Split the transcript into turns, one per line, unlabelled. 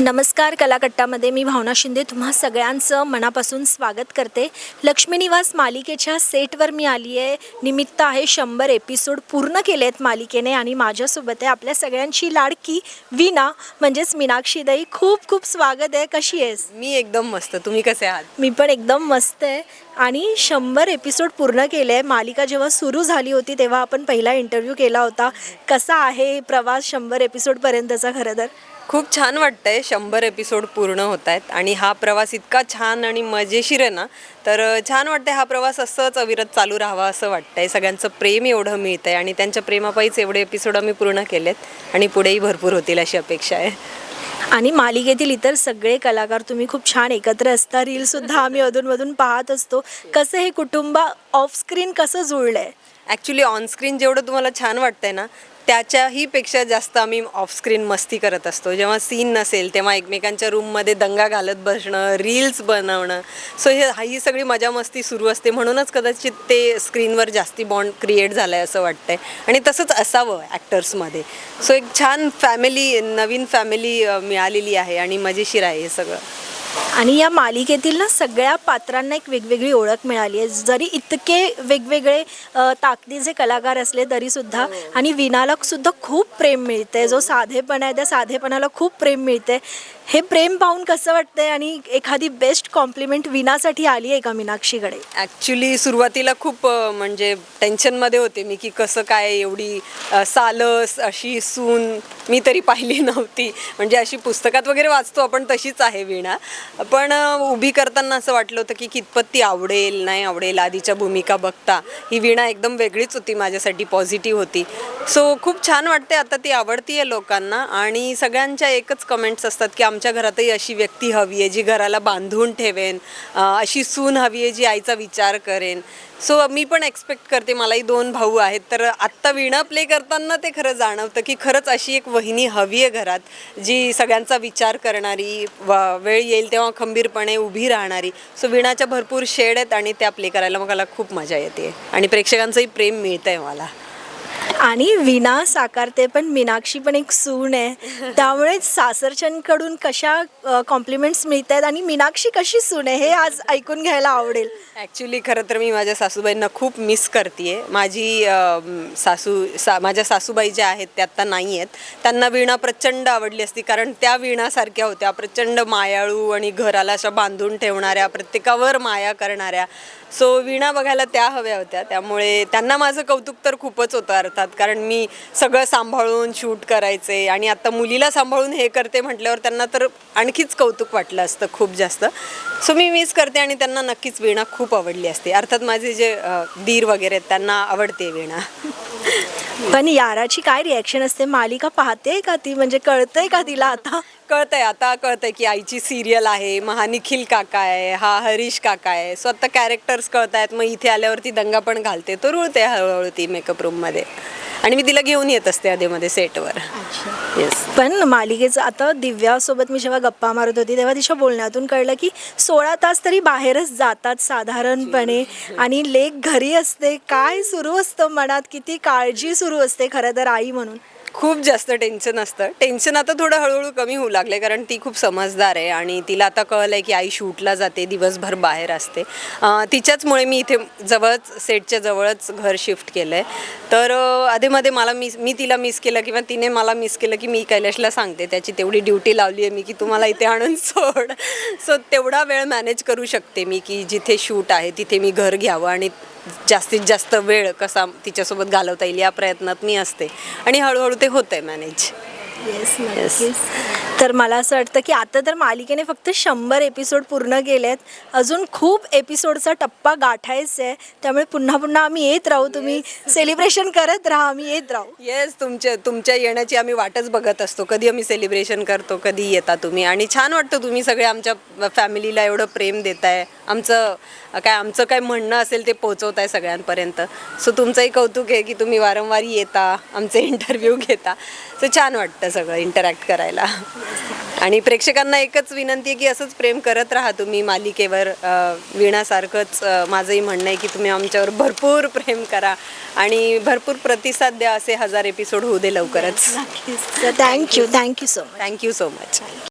नमस्कार कलाकट्टामध्ये मी भावना शिंदे तुम्हा सगळ्यांचं मनापासून स्वागत करते. लक्ष्मी निवास मालिकेच्या सेटवर मी आली आहे निमित्त आहे शंभर एपिसोड पूर्ण केले आहेत मालिकेने आणि माझ्यासोबत आहे आपल्या सगळ्यांची लाडकी वीणा म्हणजेच मीनाक्षीदाई. खूप खूप स्वागत आहे. कशी आहेस?
मी एकदम मस्त. तुम्ही कसे आहात?
मी पण एकदम मस्त आहे. आणि शंभर एपिसोड पूर्ण केले आहे. मालिका जेव्हा सुरू झाली होती तेव्हा आपण पहिला इंटरव्ह्यू केला होता. कसा आहे प्रवास शंभर एपिसोडपर्यंतचा खरं तर?
खूप छान वाटतंय. शंभर एपिसोड पूर्ण होत आहेत आणि हा प्रवास इतका छान आणि मजेशीर आहे ना तर छान वाटतंय हा प्रवास असंच अविरत चालू राहावा असं वाटतंय. सगळ्यांचं प्रेम एवढं मिळतंय आणि त्यांच्या प्रेमापायीच एवढे एपिसोड आम्ही पूर्ण केलेत आणि पुढेही भरपूर होतील अशी अपेक्षा आहे.
आणि मालिकेतील इतर सगळे कलाकार तुम्ही खूप छान एकत्र असता. रीलसुद्धा आम्ही अधूनमधून पाहत असतो. कसं हे कुटुंब ऑफस्क्रीन कसं जुळलं आहे
ॲक्च्युली ऑनस्क्रीन जेवढं तुम्हाला छान वाटतंय ना त्याच्याही पेक्षा जास्त आम्ही ऑफस्क्रीन मस्ती करत असतो. जेव्हा सीन नसेल तेव्हा एकमेकांच्या रूममध्ये दंगा घालत बसणं रील्स बनवणं. सो हे हा- ही सगळी मजा मस्ती सुरू असते. म्हणूनच कदाचित ते स्क्रीनवर जास्ती बॉन्ड क्रिएट झालं आहे असं वाटतंय. आणि तसंच असावं ॲक्टर्समध्ये सो एक छान फॅमिली नवीन फॅमिली मिळालेली आहे आणि मजेशीर आहे हे सगळं.
आणि या मालिकेतील ना सगळ्या पात्रांना एक वेगवेगळी ओळख मिळाली आहे. जरी इतके वेगवेगळे ताकदीचे कलाकार असले तरीसुद्धा आणि विनाला सुद्धा खूप प्रेम मिळते. जो साधेपणा आहे त्या साधेपणाला खूप प्रेम मिळते. हे प्रेम पाहून कसं वाटतंय आणि एखादी बेस्ट कॉम्प्लिमेंट विनासाठी आली आहे का मीनाक्षीकडे?
ॲक्च्युली सुरुवातीला खूप म्हणजे टेन्शनमध्ये होते मी की कसं काय एवढी सालस अशी सून मी तरी पाहिली नव्हती. म्हणजे अशी पुस्तकात वगैरे वाचतो आपण तशीच आहे वीणा. पण उभी करताना असं वाटलं होतं की कितपत ती आवडेल नाही आवडेल आधीच्या भूमिका बघता. ही वीणा एकदम वेगळीच होती माझ्यासाठी पॉझिटिव्ह होती. सो खूप छान वाटते आता ती आवडती आहे लोकांना आणि सगळ्यांच्या एकच कमेंट्स असतात की आमच्या घरातही अशी व्यक्ती हवी आहे जी घराला बांधून ठेवेन अशी सून हवी आहे जी आईचा विचार करेन. सो मी पण एक्सपेक्ट करते मलाही दोन भाऊ आहेत. तर आत्ता वीणा प्ले करताना ते खरं जाणवतं की खरंच अशी एक वहिनी हवी आहे घरात जी सगळ्यांचा विचार करणारी व वेळ येईल तेव्हा खंबीरपणे उभी राहणारी. सो वीणाच्या भरपूर शेड आहेत आणि त्या प्ले करायला मला खूप मजा येते. आणि प्रेक्षकांचंही प्रेम मिळतं आहे मला.
आणि विना साकारते पण मीनाक्षी पण एक सून आहे. त्यामुळे सासरच्यांकडून कशा कॉम्प्लिमेंट्स मिळत आहेत आणि मीनाक्षी कशी सून आहे हे आज ऐकून घ्यायला आवडेल.
ॲक्च्युली खरं तर मी माझ्या सासूबाईंना खूप मिस करते माझी सासू सा माझ्या सासूबाई ज्या आहेत त्या आत्ता नाही आहेत. त्यांना वीणा प्रचंड आवडली असती कारण त्या वीणासारख्या होत्या. प्रचंड मायाळू आणि घराला अशा बांधून ठेवणाऱ्या प्रत्येकावर माया करणाऱ्या. सो वीणा बघायला त्या हव्या होत्या. त्यामुळे त्यांना माझं कौतुक तर खूपच होतं अर्थात. कारण मी सगळं सांभाळून शूट करायचे आणि आता मुलीला सांभाळून हे करते म्हटल्यावर त्यांना तर आणखीच कौतुक वाटलं असतं खूप जास्त. सो मी मिस करते आणि त्यांना नक्कीच वीणा खूप आवडली असते. अर्थात माझे जे दीर वगैरे आहेत त्यांना आवडते वीणा.
पण याराची काय रिॲक्शन असते? मालिका पाहते का ती? म्हणजे कळतंय का तिला आता?
कळतंय आता कळतंय की आईची सिरियल आहे मग हा निखिल काका आहे हा हरीश काका आहे. सो आता कॅरेक्टर्स कळत आहेत मग इथे आल्यावरती दंगा पण घालते तो रुळते हळूहळू ती मेकअप रूममध्ये आणि मी तिला घेऊन येत असते आधीमध्ये सेटवर येस
पण मालिकेचं आता दिव्यासोबत मी जेव्हा गप्पा मारत होती तेव्हा तिच्या बोलण्यातून कळलं की सोळा तास तरी बाहेरच जातात साधारणपणे. आणि लेक घरी असते काय सुरू असतं मनात किती काळजी सुरू असते खरं तर आई म्हणून.
खूप जास्त टेन्शन असतं. टेन्शन आता थोडं हळूहळू कमी होऊ लागले कारण ती खूप समजदार आहे आणि तिला आता कळलं आहे की आई शूटला जाते दिवसभर बाहेर असते. तिच्याचमुळे मी इथे जवळच सेटच्या जवळच घर शिफ्ट केलं आहे तर अधेमध्ये आधीमध्ये मला मिस मी तिला मिस केलं किंवा तिने मला मिस केलं की मी कैलाशला सांगते. त्याची तेवढी ड्युटी लावली आहे मी की तुम्हाला इथे आणून सोड. सो तेवढा वेळ मॅनेज करू शकते मी की जिथे शूट आहे तिथे मी घर घ्यावं आणि जास्तीत जास्त वेळ कसा तिच्यासोबत घालवता येईल या प्रयत्नात मी असते. आणि हळूहळू ते होतं आहे मॅनेज
येस नक्कीच. तर मला असं वाटतं की आता तर मालिकेने फक्त शंभर एपिसोड पूर्ण केले आहेत अजून खूप एपिसोडचा टप्पा गाठायचा आहे. त्यामुळे पुन्हा पुन्हा आम्ही येत राहू. तुम्ही सेलिब्रेशन करत राहा. आम्ही येत राहू.
येस तुमच्या तुमच्या येण्याची आम्ही वाटच बघत असतो. कधी आम्ही सेलिब्रेशन करतो कधी येता तुम्ही. आणि छान वाटतं तुम्ही सगळे आमच्या फॅमिलीला एवढं प्रेम देताय. आमचं काय आमचं काय म्हणणं असेल ते पोचवताय सगळ्यांपर्यंत. सो तुमचंही कौतुक आहे की तुम्ही वारंवार येता आमचे इंटरव्ह्यू घेता. सो छान वाटतं सगळं इंटरॅक्ट करायला. आणि प्रेक्षकांना एकच विनंती आहे की असंच प्रेम करत राहा तुम्ही मालिकेवर. वीणासारखंच माझंही म्हणणं आहे की तुम्ही आमच्यावर भरपूर प्रेम करा आणि भरपूर प्रतिसाद द्या असे हजार एपिसोड होऊ दे लवकरच.
Thank you thank you so much
thank you so much